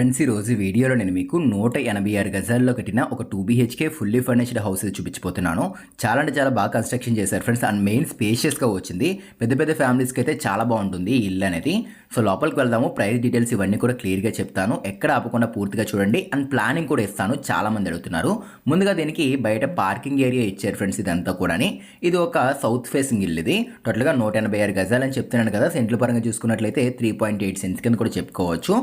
Friends ఈ రోజు వీడియోలో నేను మీకు నూట ఎనభై ఆరు గజాల్లో కట్టిన ఒక two BHK fully furnished house చూపించిపోతున్నాను చాలా అంటే చాలా బాగా కన్స్ట్రక్షన్ చేశారు ఫ్రెండ్స్ అండ్ మెయిన్ స్పేషియస్గా వచ్చింది. పెద్ద పెద్ద ఫ్యామిలీస్కి అయితే చాలా బాగుంటుంది ఈ ఇల్లు అనేది. సో లోపలికి వెళ్దాము. ప్రైస్ డీటెయిల్స్ ఇవన్నీ కూడా క్లియర్గా చెప్తాను. ఎక్కడ ఆపకుండా పూర్తిగా చూడండి. అండ్ ప్లానింగ్ కూడా ఇస్తాను. చాలా మంది అడుగుతున్నారు. ముందుగా దీనికి బయట పార్కింగ్ ఏరియా ఇచ్చారు ఫ్రెండ్స్ ఇదంతా కూడా ఇది ఒక సౌత్ ఫేసింగ్ ఇల్లు ఇది. టోటల్గా నూట ఎనభై ఆరు గజాలు అని చెప్తున్నాను కదా. సెంట్ల పరంగా చూసుకున్నట్లయితే త్రీ పాయింట్ ఎయిట్ సెంట్స్ కింద కూడా చెప్పుకోవచ్చు.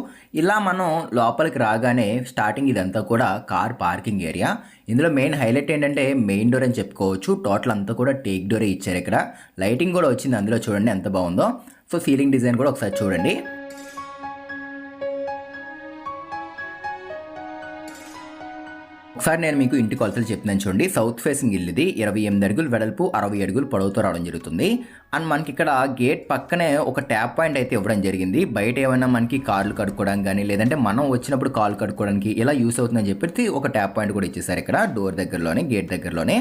ఇలా మనం లోపలికి రాగానే స్టార్టింగ్ ఇదంతా కూడా కార్ పార్కింగ్ ఏరియా ఇందులో మెయిన్ హైలైట్ ఏంటంటే మెయిన్ డోర్ అని చెప్పుకోవచ్చు. టోటల్ అంతా కూడా టేక్ డోరే ఇచ్చారు ఇక్కడ. లైటింగ్ కూడా వచ్చింది అందులో చూడండి ఎంత బాగుందో. సో సీలింగ్ డిజైన్ కూడా ఒకసారి చూడండి. ఒకసారి నేను మీకు ఇంటి కొలతలు చెప్తున్నాను చూడండి. సౌత్ ఫేసింగ్ ఇల్లు ఇది ఇరవై ఎనిమిది అడుగులు వెడల్పు అరవై అడుగులు పొడవుతో రావడం జరుగుతుంది. అండ్ మనకి ఇక్కడ గేట్ పక్కనే ఒక ట్యాప్ పాయింట్ అయితే ఇవ్వడం జరిగింది. బయట ఏమైనా మనకి కార్లు కడుక్కోవడానికి కానీ లేదంటే మనం వచ్చినప్పుడు కార్లు కడుక్కోవడానికి ఇలా యూస్ అవుతుందని చెప్పి ఒక ట్యాప్ పాయింట్ కూడా ఇచ్చేసారు ఇక్కడ డోర్ దగ్గరలోనే గేట్ దగ్గరలోనే.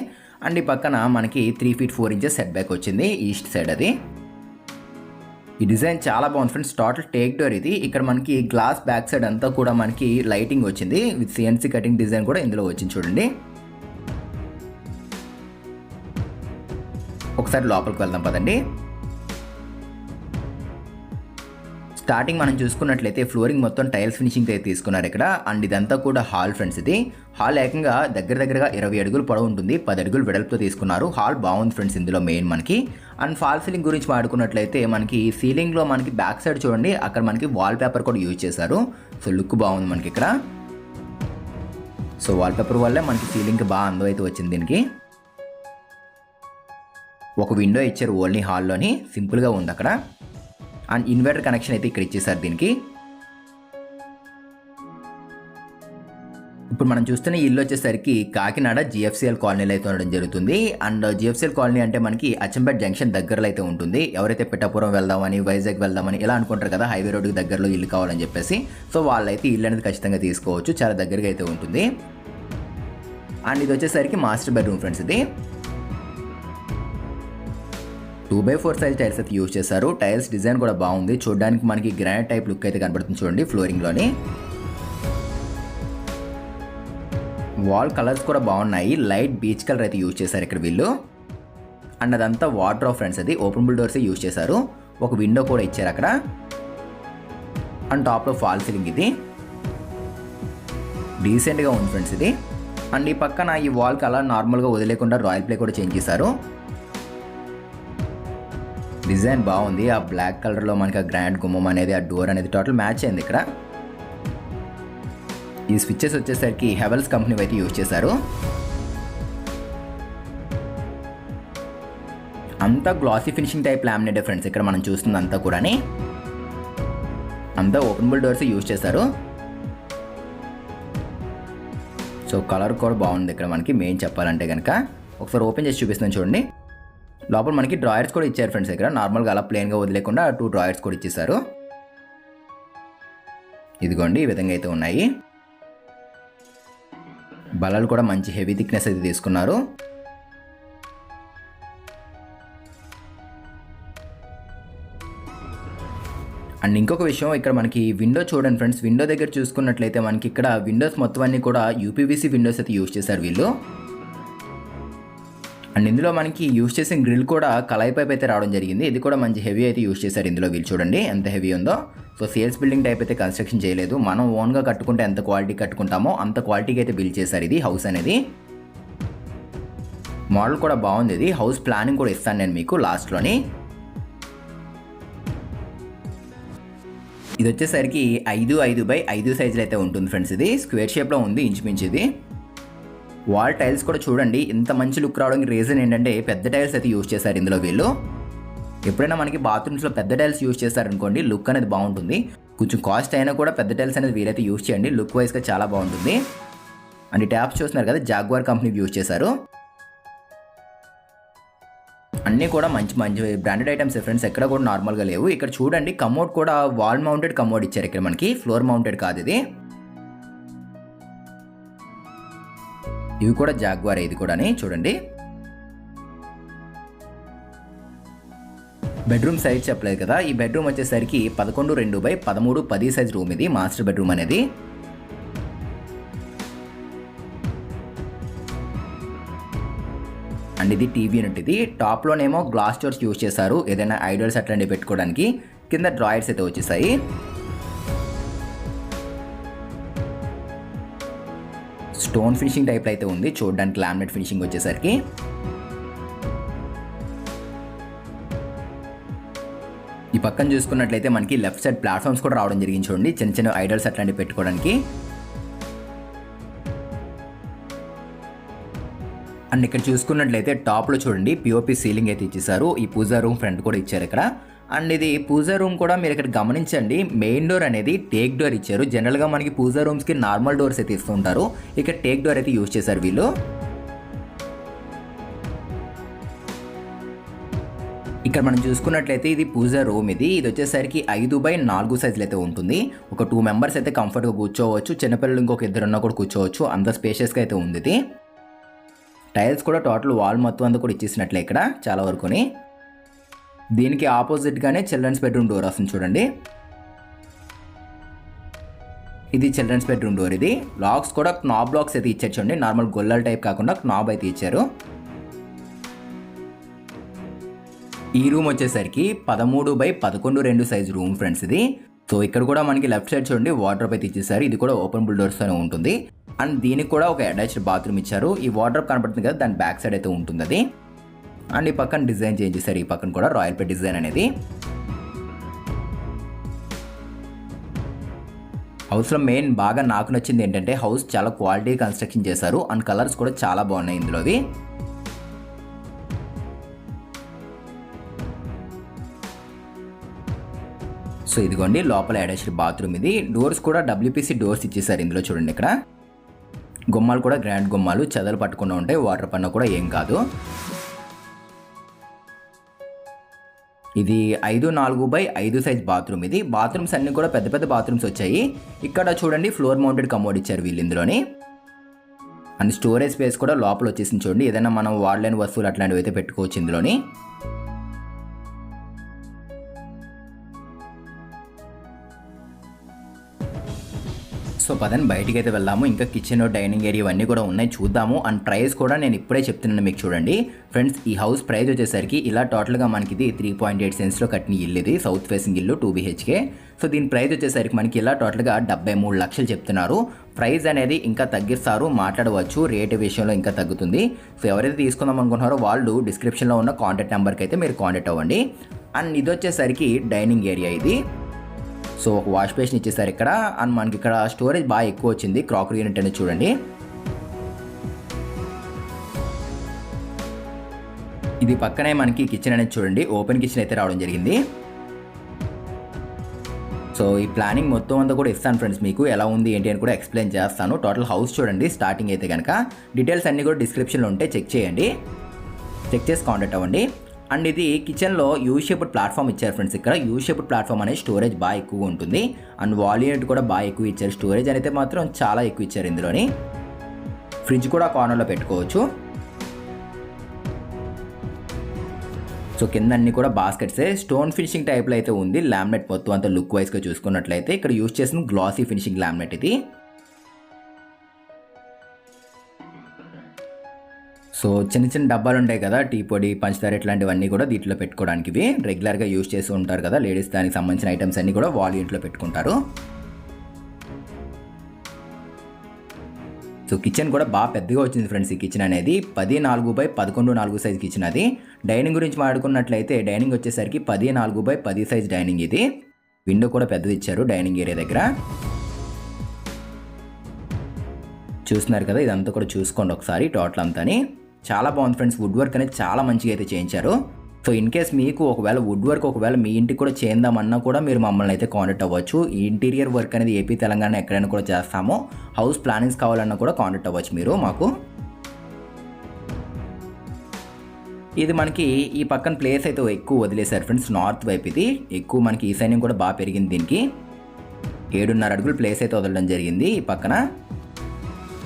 అండ్ ఈ పక్కన మనకి three feet four inches set back వచ్చింది ఈస్ట్ సైడ్ అది. ఈ డిజైన్ చాలా బాగుంది ఫ్రెండ్స్. టోటల్ టేక్ డోర్ ఇది. ఇక్కడ మనకి గ్లాస్ బ్యాక్ సైడ్ అంతా కూడా మనకి లైటింగ్ వచ్చింది. విత్ సిఎన్సీ కటింగ్ డిజైన్ కూడా ఇందులో వచ్చింది చూడండి. ఒకసారి లోపలికి వెళ్దాం పదండి. స్టార్టింగ్ మనం చూసుకున్నట్లయితే ఫ్లోరింగ్ మొత్తం టైల్స్ ఫినిషింగ్ అయితే తీసుకున్నారు ఇక్కడ. అండ్ ఇదంతా కూడా హాల్ ఫ్రెండ్స్ ఇది. హాల్ ఏకంగా దగ్గర దగ్గరగా ఇరవై అడుగులు పొడవు ఉంటుంది. పది అడుగులు వెడల్పుతో తీసుకున్నారు. హాల్ బాగుంది ఫ్రెండ్స్ ఇందులో మెయిన్ మనకి. అండ్ ఫాల్ సీలింగ్ గురించి మాట్లాడుకున్నట్లయితే మనకి సీలింగ్లో మనకి బ్యాక్ సైడ్ చూడండి. అక్కడ మనకి వాల్ పేపర్ కూడా యూజ్ చేశారు. సో లుక్ బాగుంది మనకి ఇక్కడ. సో వాల్ పేపర్ వల్లే మనకి సీలింగ్కి బాగా అందం అయితే వచ్చింది దీనికి. ఒక విండో ఇచ్చారు ఓన్లీ హాల్లోని. సింపుల్గా ఉంది అక్కడ. అండ్ ఇన్వర్టర్ కనెక్షన్ అయితే ఇక్కడ ఇచ్చేసారు దీనికి. ఇప్పుడు మనం చూస్తున్న ఇల్లు వచ్చేసరికి కాకినాడ జిఎఫ్సిఎల్ కాలనీలో అయితే ఉండడం జరుగుతుంది. అండ్ జిఎఫ్సిఎల్ కాలనీ అంటే మనకి అచ్చంపేట జంక్షన్ దగ్గరలో అయితే ఉంటుంది. ఎవరైతే పిఠాపురం వెళ్దామని వైజాగ్ వెళ్దామని ఇలా అనుకుంటారు కదా హైవే రోడ్డుకి దగ్గరలో ఇల్లు కావాలని చెప్పేసి. సో వాళ్ళైతే ఇల్లు అనేది ఖచ్చితంగా తీసుకోవచ్చు. చాలా దగ్గరగా అయితే ఉంటుంది. అండ్ ఇది వచ్చేసరికి మాస్టర్ బెడ్రూమ్ ఫ్రెండ్స్ ఇది. Two by four size tiles అయితే యూజ్ చేశారు. టైల్స్ డిజైన్ కూడా బాగుంది. చూడడానికి మనకి గ్రానైట్ టైప్ లుక్ అయితే కనబడుతుంది చూడండి ఫ్లోరింగ్లోని వాల్ కలర్స్ కూడా బాగున్నాయి. లైట్ బీచ్ కలర్ అయితే యూజ్ చేశారు ఇక్కడ వీళ్ళు. అండ్ అదంతా వాటర్ ఆఫ్ ఫ్రెండ్స్ అది ఓపెన్ డోర్స్ యూజ్ చేశారు. ఒక విండో కూడా ఇచ్చారు అక్కడ. అండ్ టాప్లో ఫాల్ సీలింగ్ ఇది. డీసెంట్గా ఉంది ఫ్రెండ్స్ ఇది. అండ్ ఈ పక్కన ఈ వాల్ కలర్ నార్మల్గా వదిలేకుండా రాయల్ ప్లే కూడా చేంజ్ చేశారు. డిజైన్ బాగుంది. ఆ బ్లాక్ కలర్లో మనకి ఆ గ్రాండ్ గుమ్మం అనేది ఆ డోర్ అనేది టోటల్ మ్యాచ్ అయింది ఇక్కడ. ఈ స్విచ్చెస్ వచ్చేసరికి హెవెల్స్ కంపెనీ అయితే యూజ్ చేశారు. అంతా glossy finishing type laminate friends ఇక్కడ మనం చూస్తుంది అంతా కూడాని. అంతా ఓపెనబుల్ డోర్స్ యూజ్ చేశారు. సో కలర్ కూడా బాగుంది ఇక్కడ మనకి మెయిన్ చెప్పాలంటే కనుక ఒకసారి ఓపెన్ చేసి చూపిస్తాను చూడండి. లోపల మనకి డ్రాయర్స్ కూడా ఇచ్చారు ఫ్రెండ్స్ ఇక్కడ నార్మల్గా అలా ప్లెయిన్గా వదిలేకుండా టూ డ్రాయర్స్ కూడా ఇచ్చేసారు ఇదిగోండి ఈ విధంగా అయితే ఉన్నాయి. బలాలు కూడా మంచి హెవీ థిక్నెస్ అయితే తీసుకున్నారు. అండ్ ఇంకొక విషయం ఇక్కడ మనకి విండో చూడండి ఫ్రెండ్స్ విండో దగ్గర చూసుకున్నట్లయితే మనకి ఇక్కడ విండోస్ మొత్తం అన్ని కూడా యూపీవీసీ విండోస్ అయితే యూజ్ చేశారు వీళ్ళు. అండ్ ఇందులో మనకి యూస్ చేసిన గ్రిల్ కూడా కలాయి పైప్ అయితే రావడం జరిగింది. ఇది కూడా మంచి హెవీ అయితే యూజ్ చేశారు ఇందులో వీళ్ళు చూడండి. ఎంత హెవీ ఉందో. సో సేల్స్ బిల్డింగ్ టైప్ అయితే కన్స్ట్రక్షన్ చేయలేదు. మనం ఓన్గా కట్టుకుంటే ఎంత క్వాలిటీ కట్టుకుంటామో అంత క్వాలిటీకి అయితే బిల్డ్ చేశారు ఇది హౌస్ అనేది. మోడల్ కూడా బాగుంది ఇది. హౌస్ ప్లానింగ్ కూడా ఇస్తాను నేను మీకు లాస్ట్లోని. ఇది వచ్చేసరికి ఐదు ఐదు బై ఐదు సైజులు అయితే ఉంటుంది ఫ్రెండ్స్ ఇది. స్క్వేర్ షేప్లో ఉంది ఇంచుమించు ఇది. వాల్ టైల్స్ కూడా చూడండి ఇంత మంచి లుక్ రావడానికి రీజన్ ఏంటంటే పెద్ద టైల్స్ అయితే యూజ్ చేశారు ఇందులో వీళ్ళు. ఎప్పుడైనా మనకి బాత్రూమ్స్లో పెద్ద టైల్స్ యూజ్ చేశారనుకోండి లుక్ అనేది బాగుంటుంది. కొంచెం కాస్ట్ అయినా కూడా పెద్ద టైల్స్ అనేది వీలైతే యూజ్ చేయండి లుక్ వైజ్గా చాలా బాగుంటుంది. అండ్ ఈ ట్యాప్స్ చూస్తున్నారు కదా జాగ్వార్ కంపెనీ యూజ్ చేశారు. అన్నీ కూడా మంచి మంచి బ్రాండెడ్ ఐటమ్స్ ఫ్రెండ్స్ ఎక్కడ కూడా నార్మల్గా లేవు. ఇక్కడ చూడండి కమోడ్ కూడా వాల్ మౌంటెడ్ కమోడ్ ఇచ్చారు ఇక్కడ మనకి ఫ్లోర్ మౌంటెడ్ కాదు ఇది. ఇవి కూడా జాగ్వార్ ఇది కూడానే. చూడండి. బెడ్రూమ్ సైజ్ చెప్పలేదు కదా. ఈ బెడ్రూమ్ వచ్చేసరికి పదకొండు రెండు బై పదమూడు పది సైజ్ రూమ్ ఇది మాస్టర్ బెడ్రూమ్ అనేది. అండ్ ఇది టీవీ యూనిట్ ఇది. టాప్లోనేమో గ్లాస్ డోర్స్ యూజ్ చేశారు. ఏదైనా ఐడల్స్ అట్లాంటివి పెట్టుకోవడానికి. కింద డ్రాయర్స్ అయితే వచ్చేసాయి. స్టోన్ ఫినిషింగ్ టైప్లో అయితే ఉంది. చూడడానికి లామినేట్ ఫినిషింగ్ వచ్చేసరికి. ఈ పక్కన చూసుకున్నట్లయితే మనకి లెఫ్ట్ సైడ్ ప్లాట్ఫామ్స్ కూడా రావడం జరిగింది చూడండి. చిన్న చిన్న ఐడల్స్ అట్లాంటివి పెట్టుకోవడానికి. అండ్ ఇక్కడ చూసుకున్నట్లయితే టాప్లో చూడండి పిఓపి సీలింగ్ అయితే ఇచ్చేసారు ఈ పూజా రూమ్ ఫ్రంట్ కూడా ఇచ్చారు ఇక్కడ. అండ్ ఇది పూజా రూమ్ కూడా మీరు ఇక్కడ గమనించండి. మెయిన్ డోర్ అనేది టేక్ డోర్ ఇచ్చారు. జనరల్గా మనకి పూజా రూమ్స్కి నార్మల్ డోర్స్ అయితే ఇస్తుంటారు. ఇక్కడ టేక్ డోర్ అయితే యూజ్ చేశారు వీళ్ళు. ఇక్కడ మనం చూసుకున్నట్లయితే ఇది పూజా రూమ్ ఇది. ఇది వచ్చేసరికి ఐదు బై నాలుగు సైజులు అయితే ఉంటుంది. ఒక టూ మెంబర్స్ అయితే కంఫర్ట్గా కూర్చోవచ్చు. చిన్నపిల్లలు ఇంకొక ఇద్దరున్నా కూడా కూర్చోవచ్చు. అంత స్పేషియస్గా అయితే ఉంది ఇది. టైల్స్ కూడా టోటల్ వాల్ మొత్తం అంతా కూడా ఇచ్చేసినట్లే ఇక్కడ చాలా వరకుని. దీనికి ఆపోజిట్గానే చిల్డ్రన్స్ బెడ్రూమ్ డోర్ వస్తుంది చూడండి. ఇది చిల్డ్రన్స్ బెడ్రూమ్ డోర్ ఇది. లాక్స్ కూడా నాబ్ లాక్స్ అయితే ఇచ్చారు చూడండి. నార్మల్ గొల్లల టైప్ కాకుండా నాబ్ అయితే ఇచ్చారు. ఈ రూమ్ వచ్చేసరికి పదమూడు బై పదకొండు రెండు సైజ్ రూమ్ ఫ్రెండ్స్ ఇది. సో ఇక్కడ కూడా మనకి లెఫ్ట్ సైడ్ చూడండి వాటర్ అయితే ఇచ్చేసారు. ఇది కూడా ఓపెన్ బుల్ డోర్స్ ఉంటుంది. అండ్ దీనికి కూడా ఒక అటాచ్డ్ బాత్రూమ్ ఇచ్చారు. ఈ వాటర్ కనబడుతుంది కదా దాని బ్యాక్ సైడ్ అయితే ఉంటుంది అది అండ్ ఈ పక్కన డిజైన్ చేంజ్ చేశారు. ఈ పక్కన కూడా రాయల్ పెట్ డిజైన్ అనేది. హౌస్లో మెయిన్ బాగా నాకు నచ్చింది ఏంటంటే హౌస్ చాలా క్వాలిటీ కన్స్ట్రక్షన్ చేశారు. అండ్ కలర్స్ కూడా చాలా బాగున్నాయి ఇందులోవి సో ఇదిగోండి లోపల అటాచ్డ్ బాత్రూమ్ ఇది. డోర్స్ కూడా డబ్ల్యూపీసీ డోర్స్ ఇచ్చేసారు ఇందులో చూడండి ఇక్కడ. గుమ్మాలు కూడా గ్రాండ్ గుమ్మాలు చెదలు పట్టకుండా ఉంటాయి వాటర్ పన్నా కూడా ఏం కాదు. ఇది ఐదు నాలుగు బై ఐదు సైజ్ బాత్రూమ్ ఇది. బాత్రూమ్స్ అన్ని కూడా పెద్ద పెద్ద బాత్రూమ్స్ వచ్చాయి. ఇక్కడ చూడండి ఫ్లోర్ మౌంటెడ్ కమోడ్ ఇచ్చారు వీళ్ళు ఇందులోని. అండ్ స్టోరేజ్ స్పేస్ కూడా లోపల వచ్చేసింది చూడండి. ఏదైనా మనం వాడలేని వస్తువులు అట్లాంటివి అయితే పెట్టుకోవచ్చు ఇందులోని. పదని బయటికి అయితే వెళ్దాము. ఇంకా కిచెన్ డైనింగ్ ఏరియా ఇవన్నీ కూడా ఉన్నాయి. చూద్దాము. అండ్ ప్రైస్ కూడా నేను ఇప్పుడే చెప్తున్నాను మీకు చూడండి. ఫ్రెండ్స్ ఈ హౌస్ ప్రైస్ వచ్చేసరికి ఇలా టోటల్గా మనకి ఇది త్రీ పాయింట్ ఎయిట్ సెన్స్లో కట్టిన ఇల్లు ఇది. సౌత్ ఫేసింగ్ ఇల్లు టూ బీహెచ్కే సో దీని ప్రైస్ వచ్చేసరికి మనకి ఇలా టోటల్గా డెబ్బై మూడు లక్షలు చెప్తున్నారు. ప్రైస్ అనేది ఇంకా తగ్గిస్తారు. మాట్లాడవచ్చు. రేట్ విషయంలో ఇంకా తగ్గుతుంది. సో ఎవరైతే తీసుకుందాం అనుకుంటున్నారో వాళ్ళు డిస్క్రిప్షన్లో ఉన్న కాంటాక్ట్ నెంబర్కి అయితే మీరు కాంటాక్ట్ అవ్వండి. అండ్ ఇది వచ్చేసరికి డైనింగ్ ఏరియా ఇది. సో ఒక వాష్ బేసిన్ ఇచ్చేసారు ఇక్కడ. అండ్ మనకి ఇక్కడ స్టోరేజ్ బాగా ఎక్కువ వచ్చింది. క్రాకరీ యూనిట్ అనేది చూడండి. ఇది పక్కనే మనకి కిచెన్ అనేది చూడండి. ఓపెన్ కిచెన్ అయితే రావడం జరిగింది. సో ఈ ప్లానింగ్ మొత్తం అంతా కూడా ఇస్తాను ఫ్రెండ్స్ మీకు. ఎలా ఉంది ఏంటి అని కూడా ఎక్స్ప్లెయిన్ చేస్తాను. టోటల్ హౌస్ చూడండి స్టార్టింగ్ అయితే కనుక డీటెయిల్స్ అన్నీ కూడా డిస్క్రిప్షన్లో ఉంటే చెక్ చేయండి. చెక్ చేసి కాంటాక్ట్ అవ్వండి. అండ్ ఇది కిచెన్లో యూ షేప్డ్ ప్లాట్ఫామ్ ఇచ్చారు ఫ్రెండ్స్ ఇక్కడ యూ షేప్డ్ ప్లాట్ఫామ్ అనేది స్టోరేజ్ బాగా ఎక్కువ ఉంటుంది. అండ్ వాల్ కూడా బాగా ఎక్కువ ఇచ్చారు. స్టోరేజ్ అయితే మాత్రం చాలా ఎక్కువ ఇచ్చారు ఇందులోని. ఫ్రిడ్జ్ కూడా కార్నర్లో పెట్టుకోవచ్చు. సో కింద అన్ని కూడా బాస్కెట్సే స్టోన్ ఫినిషింగ్ టైప్లో అయితే ఉంది. లామినేట్ మొత్తం అంతా లుక్ వైజ్గా చూసుకున్నట్లయితే ఇక్కడ యూజ్ చేసిన గ్లాసీ ఫినిషింగ్ లామినేట్ ఇది. సో చిన్న చిన్న డబ్బాలు ఉంటాయి కదా టీ పొడి పంచదార ఇట్లాంటివన్నీ కూడా దీంట్లో పెట్టుకోవడానికి ఇవి. రెగ్యులర్గా యూజ్ చేస్తూ ఉంటారు కదా లేడీస్ దానికి సంబంధించిన ఐటమ్స్ అన్నీ కూడా వాళ్ళు ఇంట్లో పెట్టుకుంటారు. సో కిచెన్ కూడా బాగా పెద్దగా వచ్చింది ఫ్రెండ్స్ ఈ కిచెన్ అనేది. పది నాలుగు బై పదకొండు నాలుగు సైజ్ కిచెన్ అది. డైనింగ్ గురించి మాట్లాడుకున్నట్లయితే డైనింగ్ వచ్చేసరికి పది నాలుగు బై పది సైజ్ డైనింగ్ ఇది. విండో కూడా పెద్దది ఇచ్చారు డైనింగ్ ఏరియా దగ్గర. చూస్తున్నారు కదా ఇదంతా కూడా చూసుకోండి ఒకసారి టోటల్ అంతాని. చాలా బాగుంది ఫ్రెండ్స్ వుడ్ వర్క్ అనేది చాలా మంచిగా అయితే చేయించారు. సో ఇన్ కేస్ మీకు ఒకవేళ వుడ్ వర్క్ ఒకవేళ మీ ఇంటికి కూడా చేద్దామన్నా కూడా మీరు మమ్మల్ని అయితే కాంటాక్ట్ అవ్వచ్చు. ఈ ఇంటీరియర్ వర్క్ అనేది ఏపీ తెలంగాణ ఎక్కడైనా కూడా చేస్తాము. హౌస్ ప్లానింగ్స్ కావాలన్నా కూడా కాంటాక్ట్ అవ్వచ్చు మీరు మాకు. ఇది మనకి ఈ పక్కన ప్లేస్ అయితే ఎక్కువ వదిలేశారు ఫ్రెండ్స్ నార్త్ వైపు ఇది. ఎక్కువ మనకి ఈ సైన్యం కూడా బాగా పెరిగింది దీనికి. ఏడున్నర అడుగులు ప్లేస్ అయితే వదలడం జరిగింది ఈ పక్కన.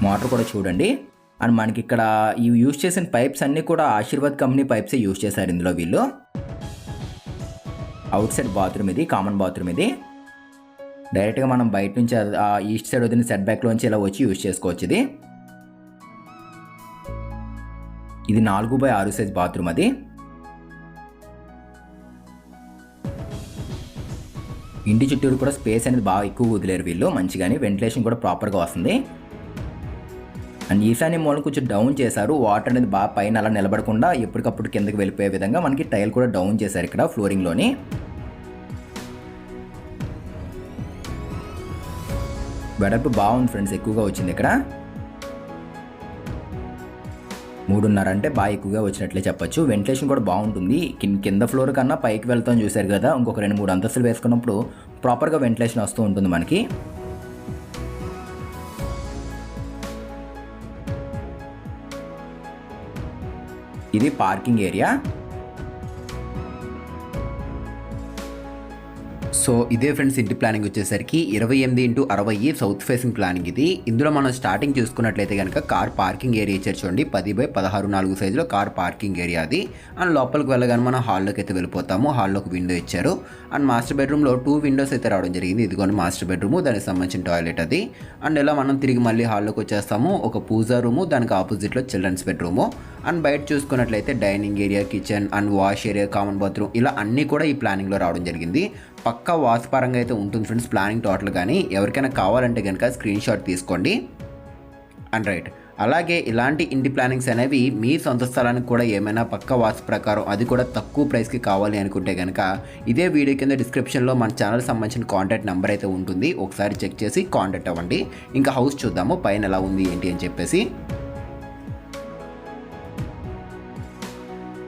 మోటార్ కూడా చూడండి. అండ్ మనకి ఇక్కడ ఈ యూజ్ చేసిన పైప్స్ అన్నీ కూడా ఆశీర్వాద్ కంపెనీ పైప్సే యూజ్ చేశారు ఇందులో వీళ్ళు. అవుట్ సైడ్ బాత్రూమ్ ఇది కామన్ బాత్రూమ్ ఇది. డైరెక్ట్గా మనం బయట నుంచి ఈస్ట్ సైడ్ వదిలిన సెట్ బ్యాక్లోంచి ఇలా వచ్చి యూజ్ చేసుకోవచ్చు ఇది. ఇది నాలుగు బై ఆరు సైజ్ బాత్రూమ్ అది. ఇంటి చుట్టూరు కూడా స్పేస్ అనేది బాగా ఎక్కువ వదిలేరు వీళ్ళు మంచిగానే. వెంటిలేషన్ కూడా ప్రాపర్గా వస్తుంది. అండ్ ఈశాన్య మూలను కొంచెం డౌన్ చేశారు. వాటర్ అనేది బాగా పైన అలా నిలబడకుండా ఎప్పటికప్పుడు కిందకి వెళ్ళిపోయే విధంగా మనకి టైల్ కూడా డౌన్ చేశారు ఇక్కడ ఫ్లోరింగ్లోని వెడల్పు బాగుంది ఫ్రెండ్స్ ఎక్కువగా వచ్చింది ఇక్కడ. మూడున్నర అంటే బాగా ఎక్కువగా వచ్చినట్లే చెప్పొచ్చు. వెంటిలేషన్ కూడా బాగుంటుంది. కింద ఫ్లోర్ కన్నా పైకి వెళ్తాం చూశారు కదా ఇంకొక రెండు మూడు అంతస్తులు వేసుకున్నప్పుడు ప్రాపర్గా వెంటిలేషన్ వస్తూ ఉంటుంది మనకి. ఇది పార్కింగ్ ఏరియా. సో ఇదే ఫ్రెండ్స్ ఇంటి ప్లానింగ్ వచ్చేసరికి ఇరవై ఎనిమిది ఇంటూ అరవై సౌత్ ఫేసింగ్ ప్లానింగ్ ఇది. ఇందులో మనం స్టార్టింగ్ చూసుకున్నట్లయితే కనుక కార్ పార్కింగ్ ఏరియా ఇచ్చారు చూడండి. పది బై పదహారు నాలుగు సైజులో కార్ పార్కింగ్ ఏరియా అది. అండ్ లోపలికి వెళ్ళగానే మనం హాల్లోకి అయితే వెళ్ళిపోతాము. హాల్లో ఒక విండో ఇచ్చారు. అండ్ మాస్టర్ బెడ్రూమ్లో టూ విండోస్ అయితే రావడం జరిగింది. ఇదిగోండి మాస్టర్ బెడ్రూమ్ దానికి సంబంధించిన టాయిలెట్ అది. అండ్ ఇలా మనం తిరిగి మళ్ళీ హాల్లోకి వచ్చేస్తాము. ఒక పూజా రూము దానికి ఆపోజిట్లో చిల్డ్రన్స్ బెడ్రూము. అండ్ బయట చూసుకున్నట్లయితే dining area kitchen and wash area common bathroom ఇలా అన్నీ కూడా ఈ ప్లానింగ్లో రావడం జరిగింది. పక్కా వాస్తు పరంగా అయితే ఉంటుంది ఫ్రెండ్స్ ప్లానింగ్ టోటల్ కానీ. ఎవరికైనా కావాలంటే కనుక స్క్రీన్ షాట్ తీసుకోండి. అండ్ రైట్ అలాగే ఇలాంటి ఇంటి ప్లానింగ్స్ అనేవి మీ సొంత స్థలానికి కూడా ఏమైనా పక్క వాస్తు ప్రకారం అది కూడా తక్కువ ప్రైస్కి కావాలి అనుకుంటే కనుక ఇదే వీడియో కింద డిస్క్రిప్షన్లో మన ఛానల్ సంబంధించిన కాంటాక్ట్ నెంబర్ అయితే ఉంటుంది. ఒకసారి చెక్ చేసి కాంటాక్ట్ అవ్వండి. ఇంకా హౌస్ చూద్దాము పైన ఎలా ఉంది ఏంటి అని చెప్పేసి.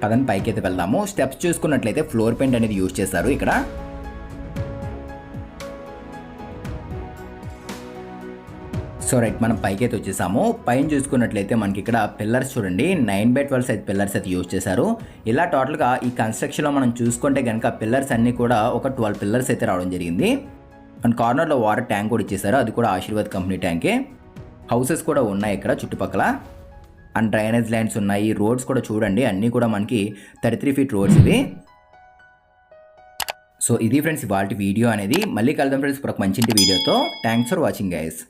పదని పైకి అయితే వెళ్దాము. స్టెప్స్ చూసుకున్నట్లయితే ఫ్లోర్ పెయింట్ అనేది యూజ్ చేశారు ఇక్కడ. సో రైట్ మనం పైకి అయితే వచ్చేసాము. పైన చూసుకున్నట్లయితే మనకి ఇక్కడ పిల్లర్స్ చూడండి. Nine by twelve size pillars అయితే యూజ్ చేశారు. ఇలా టోటల్గా ఈ కన్స్ట్రక్షన్లో మనం చూసుకుంటే కనుక పిల్లర్స్ అన్నీ కూడా ఒక ట్వెల్వ్ పిల్లర్స్ అయితే రావడం జరిగింది. అండ్ కార్నర్లో వాటర్ ట్యాంక్ కూడా ఇచ్చేసారు అది కూడా ఆశీర్వాద్ కంపెనీ ట్యాంకే. హౌసెస్ కూడా ఉన్నాయి ఇక్కడ చుట్టుపక్కల. అండ్ డ్రైనేజ్ లైన్స్ ఉన్నాయి. రోడ్స్ కూడా చూడండి. అన్నీ కూడా మనకి థర్టీ త్రీ ఫీట్ రోడ్స్ ఇవి. సో ఇది ఫ్రెండ్స్ వాటి వీడియో అనేది. మళ్ళీ కలుద్దాం ఫ్రెండ్స్. ఇప్పుడు ఒక మంచి వీడియోతో. Thanks for watching guys.